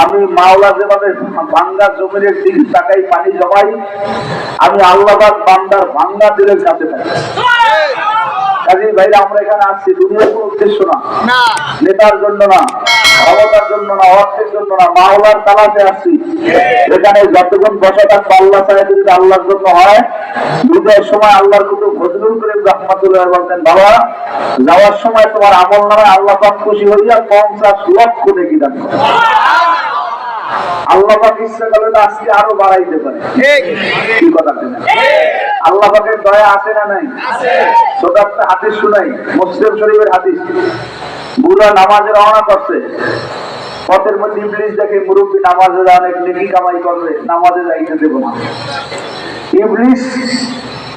আমি মাওলা যেভাবে ভাঙ্গা জমিনের দিকে তাকাই পানি জমাই আমি আল্লাহবাদ বান্দার ভাঙ্গা দিলের কাছে পাই। কাজী ভাইরা আমরা এখানে আসছি দুনিয়ার কোনো উদ্দেশ্য না। না। নেতার জন্য না ক্ষমতার জন্য না অর্থের জন্য না মাওলার তালাতে আসছি। এখানে যতক্ষণ বসা থাকব আল্লাহ যদি আল্লাহর জন্য হয় বিদায়ের সময় আল্লাহর কিন্তু রহমাতুল্লাহ বলতেন বাবা যাওয়ার সময় তোমার আমল নামে আল্লাহ খুশি হইয়া পঞ্চাশ লক্ষ দেখি দেন আল্লাহ পাক ইচ্ছা করলে আজকে আরও বাড়াইতে পারে। ঠিক। কি কথা আল্লাহ পাকের দয়া আছে না নাই? ছোট একটা হাদিস শুনাই মুসলিম শরীফের হাদিস। বুড়া নামাজে রওনা করছে। পথের মধ্যে ইবলিস দেখে মুরব্বী নামাজে অনেক নেকি কামাই করবে নামাজে যাইতে দেবো না। ইবলিস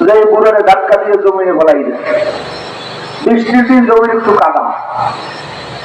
যে বুড়ারে ধাক্কা দিয়ে জমিনে ফলাই দেয় বৃষ্টির দিন জমিন একটু কাদা।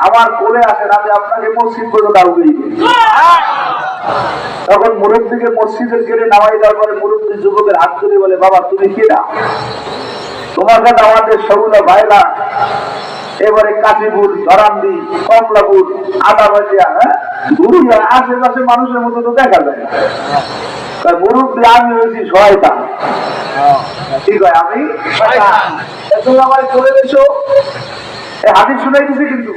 আমার কোলে আসেন আমি আপনাকে মসজিদ করে পর্যন্ত আউগে তখন মুরব্বীকে মসজিদের গেলে নামাই দেওয়ার পরে মুরব্বী যুবকের হাত ধরে বলে বাবা তুমি কে না? তোমার কাছে আমাদের সগুলা ভাইলা এবারে কাশীপুর ধরান্দি কমলাপুর আদাবাজিয়া হ্যাঁ? ঘুরিয়া আশেপাশে মানুষের মতো তো দেখা যায় না। তাই মুরব্বী আমি হয়েছি শয়তান। ঠিক হয় আমি? শয়তান। তুমি আমার চলে এই হাদিস শুনাই দিছি কিন্তু।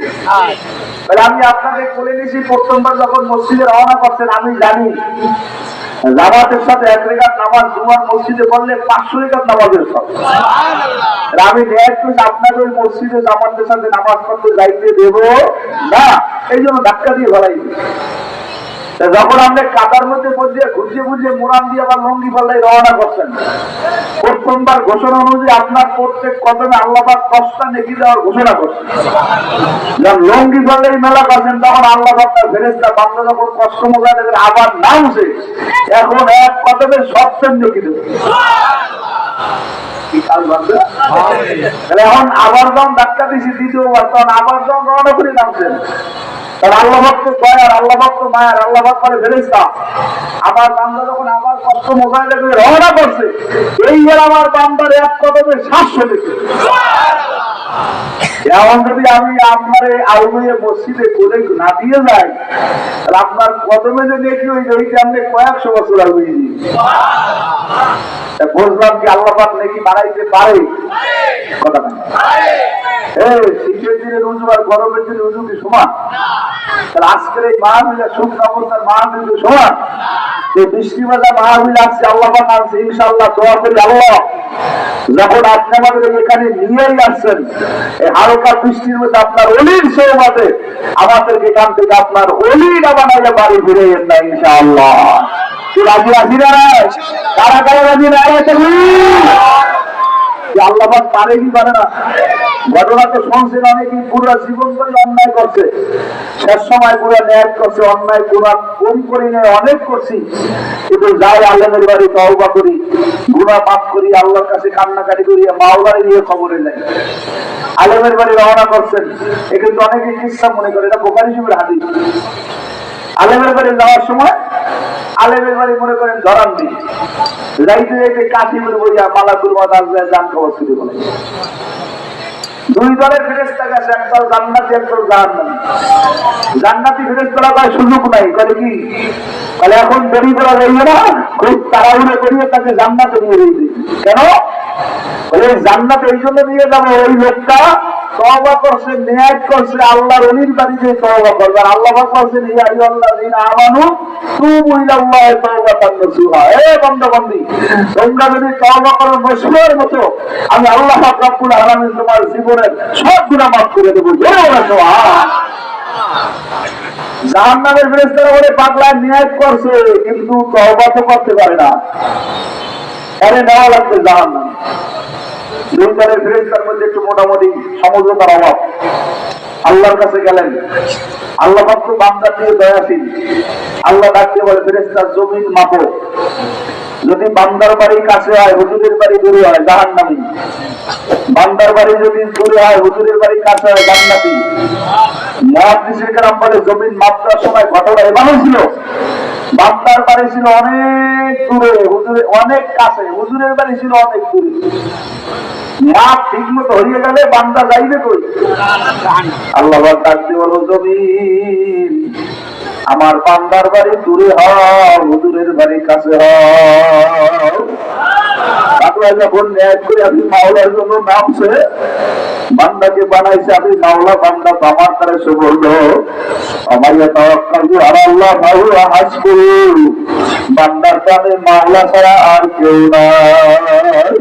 তাহলে আমি আপনাকে বলে নিছি, প্রথমবার যখন মসজিদে রওনা করছেন, আমি জানি জামাতের সাথে এক রেখাত নামাজ জুমার মসজিদে বললে পাঁচশো রেখাত নামাজের সাথে আমি ন্যায় আপনাদের মসজিদে জামাতের সাথে নামাজ পড়তে যাইতে দেব না এই জন্য ধাক্কা দিয়ে ভালাই তা যখন আপনি কাদার মধ্যে পড়িয়ে ঘুরছে ঘুরছে মোরান দিয়ে আবার লঙ্গি পাল্লাই রওনা করছেন প্রথমবার ঘোষণা অনুযায়ী আপনার প্রত্যেক কদমে আল্লাপাক কষ্টা নেকি দেওয়ার ঘোষণা করছেন। যখন লঙ্গি পাল্লাই মেলা করছেন, তখন আল্লাহ আপনার ফেরেস্তা বান্দা যখন কষ্ট মোকা দেবেন আবার নামছে এখন এক কদমে সবচেয়ে নেকি দেবে। কি কাজ এখন আবার যখন ধাক্কা দিয়েছি, দ্বিতীয়বার, তখন আবার যখন রওনা করে নামছেন। এমন যদি আমি আপনার এই মসজিদে করে না দিয়ে যাই, তাহলে আপনার কদমে যে নেকি ওই আপনি কয়েকশো বছর আগে বুঝলাম কি আল্লাহ নাকি বাড়াইতে পারে? কথা এই, শীতের দিনে রুজু আর গরমের দিনে রুজু কি সমান? আমাদের আপনার অলির সৌমাতে বাড়ি ফিরে না, ইনশাআল্লাহ। রাজি আছি না কারা কারা রাজি না? আল্লাহ পারে কি না। ঘটনা তো শুনছেন অনেকে পুরো জীবন করে অন্যায় করছে। শেষ সময় পুরো ন্যায় করছে, অন্যায় পুরা কম করি নাই অনেক করছি। কিন্তু যাই আল্লাহের বাড়ি তওবা করি গুণা মাফ করি, আল্লাহর কাছে কান্নাকাটি করি, মাওলারে নিয়ে খবরে নেই। আলেমের বাড়ি রওনা করছেন। এ কিন্তু অনেকে কিসা মনে করে? এটা বোকারি শিবের হাদিস। আলেমের বাড়ি যাওয়ার সময় আলেমের বাড়ি মনে করেন ধরান দিই যাইতে যাইতে কাশিমের বইয়া মালাকুল মাদার জান খাওয়া শুরু করে দুই দলের ফেরেস্তা গেছে জান্নাতি জাহান্নামী। জান্নাতি ফেরেস্তারা তার সুযোগ নাই। কি এখন দেরি করা যাইবে না। খুব তাড়াহুড়ো করিয়ে তাকে জান্নাতে নিয়ে কেন? বলে, জান্নাতে এই জন্য নিয়ে যাব, ওই লোকটা তওবা করছে করছে, আল্লাহর বাড়িতে আল্লাহ ইয়া আমানু তুবু তাওবাতান নাসুহা। এ তোমরা যদি তওবা করো মতো, আমি আল্লাহ আলামিন তোমার জীবনের সব গুনাহ মাফ করে দেব। জাহান্নামের ফেরেশতারা পাগলা ন্যায় করছে, কিন্তু তওবা তো করতে পারে না। আরে নেওয়া লাগবে জাহান্নাম। দুই ফেরেস্তার মধ্যে একটু মোটামুটি সমঝোতার অভাব। আল্লাহর কাছে গেলেন। আল্লাহ মাত্র বান্দা দিয়ে আল্লাহ ডাকতে বলে ফেরেস্তার জমিন মাপো। যদি বান্দার বাড়ি কাছে হয়, হুজুরের বাড়ি দূরে হয় জাহান নামি বান্দার বাড়ি যদি দূরে হয়, হুজুরের বাড়ি কাছে হয়, জান্নাতি। মহাদিসের গ্রাম বলে, জমিন মাত্রার সময় ঘটনা এভাবে ছিল। বান্দার বাড়ি ছিল অনেক দূরে, হুজুরে, অনেক কাছে, হুজুরের বাড়ি ছিল অনেক দূরে। হয়ে আমার বান্দার বাড়ি দূরে হও হুজুরের বাড়ি কাছে হও আপনারা যখন ন্যায় করে আপনি মাওলার জন্য নামছে, বান্দাকে বানাইছে, আপনি মাওলা বান্দা তো আমার তারা সে আমার আর আল্লাহ হাসবু বান্দার কানে মাওলা ছাড়া আর কেউ নাই।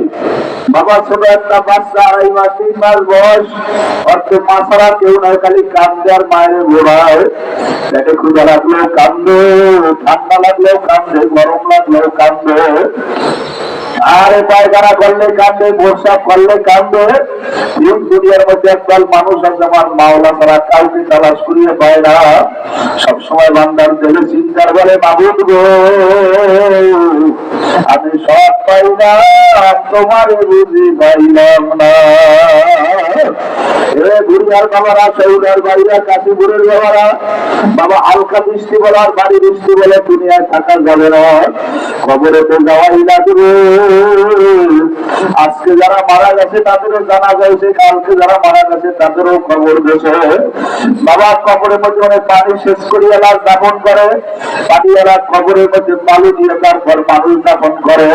বাবা ছোট একটা বাচ্চা, আড়াই মাস, তিন মাস বয়স। অর্থ মা ছাড়া কেউ নাই, খালি কান্দে আর মায়ের ঘোড়ায় পেটে ক্ষুদা লাগলেও কান্দে, ঠান্ডা লাগলেও কান্দে, গরম লাগলেও কান্দে। আরে পায়খানা করলে কান্দে বর্ষা করলে কান্দে। এই দুনিয়ার মধ্যে একদল মানুষ আছে, আমার মাওলা, তারা কাউকে তালাশ করিয়ে পায় না। সবসময় বান্দার দেবে চিন্তার বলে, মাবুদ গো আমি সব পাই না তোমার বুঝি পাইলাম না। এ বাবারা, সৌদার বাইরা কাশিপুরের বাবারা, বাবা বৃষ্টি বলার বাড়ি বৃষ্টি বলে দুনিয়ায় থাকা যাবে না। খবরে তো যাওয়াই লাগবে। আজকে যারা মারা গেছে, তাদেরও জানা গেছে কালকে যারা মারা গেছে, তাদেরও খবর গেছে। বাবা কবরের মধ্যে অনেক পানি শেষ করিয়া লাশ দাপন করে, পানি পানিওয়ালা কবরের মধ্যে বালু দিয়ে তারপর মানুষ দাপন করে।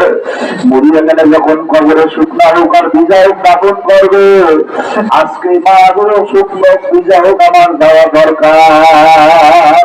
গেলে যখন কবরে শুকনা হোক আর ভিজা দাপন করবে, আজকে মা গুলো শুকনো ভিজা হোক আমার দেওয়া দরকার।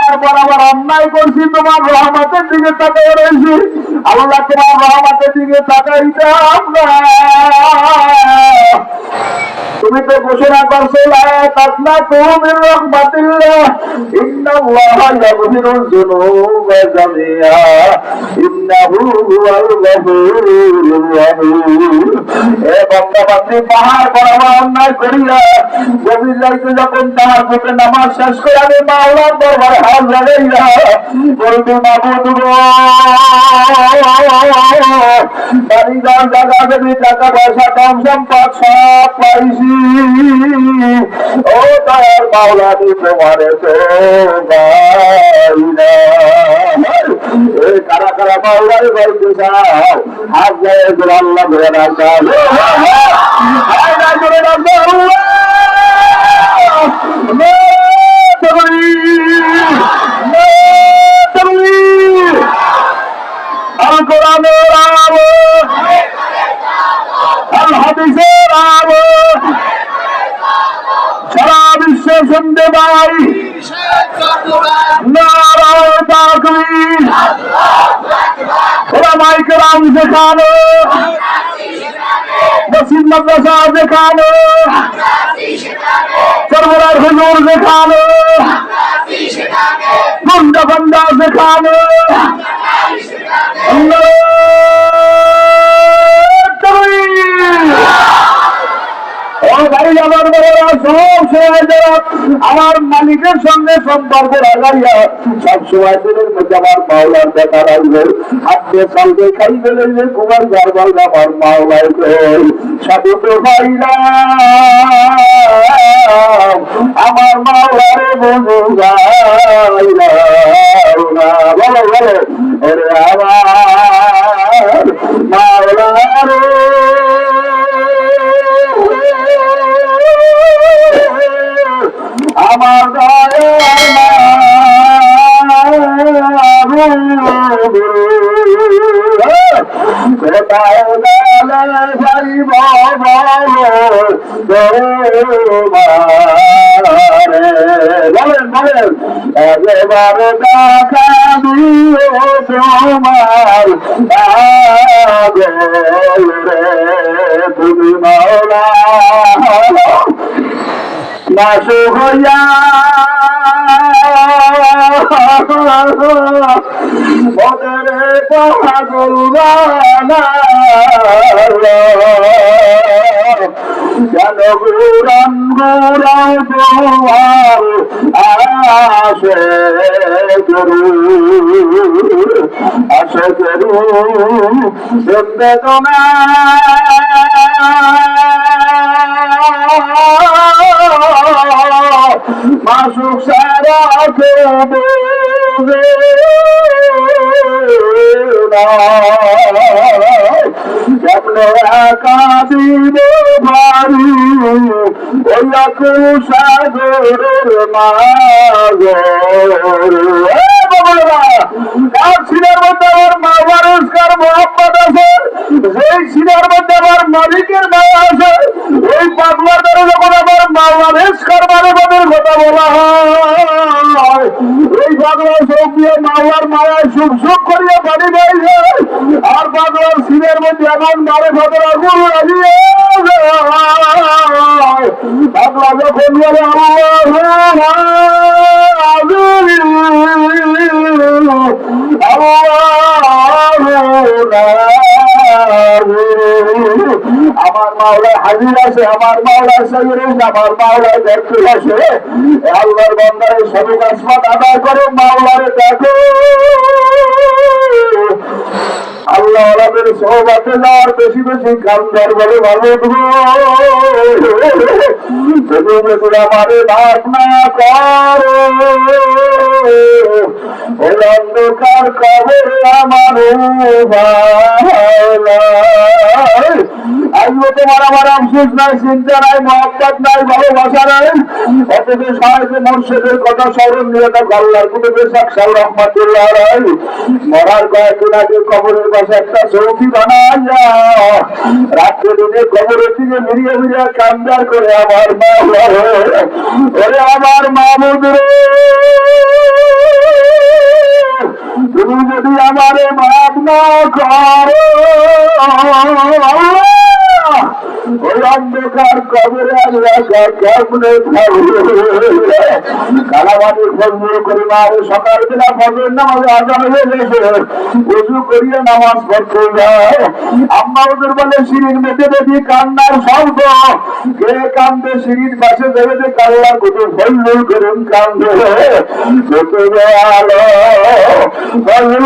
আর বরাবর অন্যায় করছি, তোমার রহমতের দিকে তাকিয়ে রয়েছি। আল্লাহ তোমার রহমতের দিকে তাকাইতাম না। তুমি তো ঘোষণা করছ, লা তাসনাতু মির রাহমাতিল্লাহ। ইন্নাল্লাহা ইয়াগফিরুল বান্দি পাহাড় বরাবর অন্যায় করিয়া গভীর রাইতে যখন তাহার চোখে নামাজ শেষ করে আমি মাওলার দরবারে হাত লাগাইয়া বলবি মাবুদ বাড়িঘর জায়গা জমি, টাকা পয়সা কম সম্পদ সব ও তার মাওলা দি তোমারে তো কারা কারা মাওলারে গাইতে চাও? হাত যায় আল্লাহ ধরে হায় শুনতে পাই নারায় তাকবীর ওলামাই কেরাম শেখানো মসজিদ মাদ্রাসা শেখানো সরবরার হুজুর শেখানো গুন্ডা বন্দা আমার মালিকের সঙ্গে সম্পর্ক লাগাইয়া সব সময় মধ্যে আমার মাওলার দেখা রাখবে খাই যে কুমার আমার আমার মাওলারে বন্ধু বলো বলো আমার মাওলারে। আমার বলেন বলেন এবার দেখা দিও তোমার তুমি মাওলা। নাশু হইয়া। ওদের পাগল যেন গুরান গুরান তোমার আসে আসে করু বেদনা মাসুক সারা কেবে কেমনে একা দিব ভারি ওই আকুল সাগরের মাগর কার সিনের মধ্যে আমার মা বারুস্কার মোহাম্মদ আছে। সেই সিনের মধ্যে আমার মালিকের মায়া আছে। ওই কথা বলা হয়। পাগলা সৌকিয়ে মাওয়ার মায়ায় সুখ সুখ করিয়া পানি গাইছে আর পাগলার সিনের মধ্যে বলে আমার মাওলায় হাজির আছে, আমার মাওলায় সৈরিস আমার মাওলায় দেখতে আছে। আল্লাহর বন্দারে সবই আসমাত আদায় করে মাওলারে দেখো আমাদের সহবাতে যাওয়ার বেশি বেশি কান্দার বলে ভালো আমারে ভাব না করো। ওই অন্ধকার কবর আমার আজকে তোমার আমার আফসোস নাই, চিন্তা নাই, মহব্বত নাই, ভালোবাসা নাই। অথচ সাহেব মুর্শিদের কথা স্মরণ নিয়ে থাকো আল্লাহর কোনো বেশাক সাল রহমাতুল্লাহ রায় মরার কয়েকদিন আগে কবরের পাশে একটা রাত্রে দিনে কবরের দিকে মিলিয়ে মিলিয়ে কান্দার করে আমার মা আমার মামুদ তুমি যদি আমারে মাপ না করো ওই অন্ধকার কবরে আল্লাহ কেমনে কালামাটি ফজর করে মারে সকালবেলা ফজর নামাজে আজান হয়ে গেছে। উজু করিয়ে নামাজ পড়তে যায়। বলে, সিঁড়ির মেটে দেখি কান্নার শব্দ। কে কান্দে সিঁড়ির পাশে দেবে যে কাল্লার কত ফজল করুন কান্দে। আলো ফজল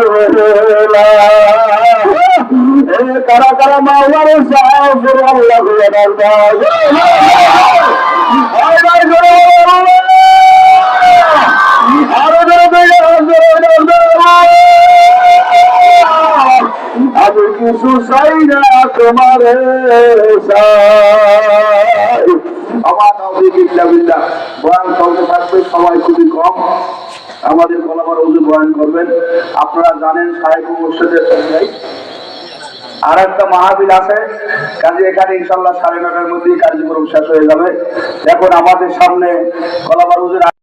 কারা কারা মাওলারে করে আল্লাহ আমি কিছু চাই না তোমার আমার নবীল্লা বয়ান কাউকে থাকবে সবাই খুবই কম। আমাদের বলাবার ওজু বয়ান করবেন। আপনারা জানেন সাহেব মুর্শিদের সঙ্গে আর একটা মাহাবিল আছে। কাজে এখানে ইনশাল্লাহ সাড়ে নটার মধ্যেই কার্যক্রম শেষ হয়ে যাবে। এখন আমাদের সামনে কলাবার ওজুর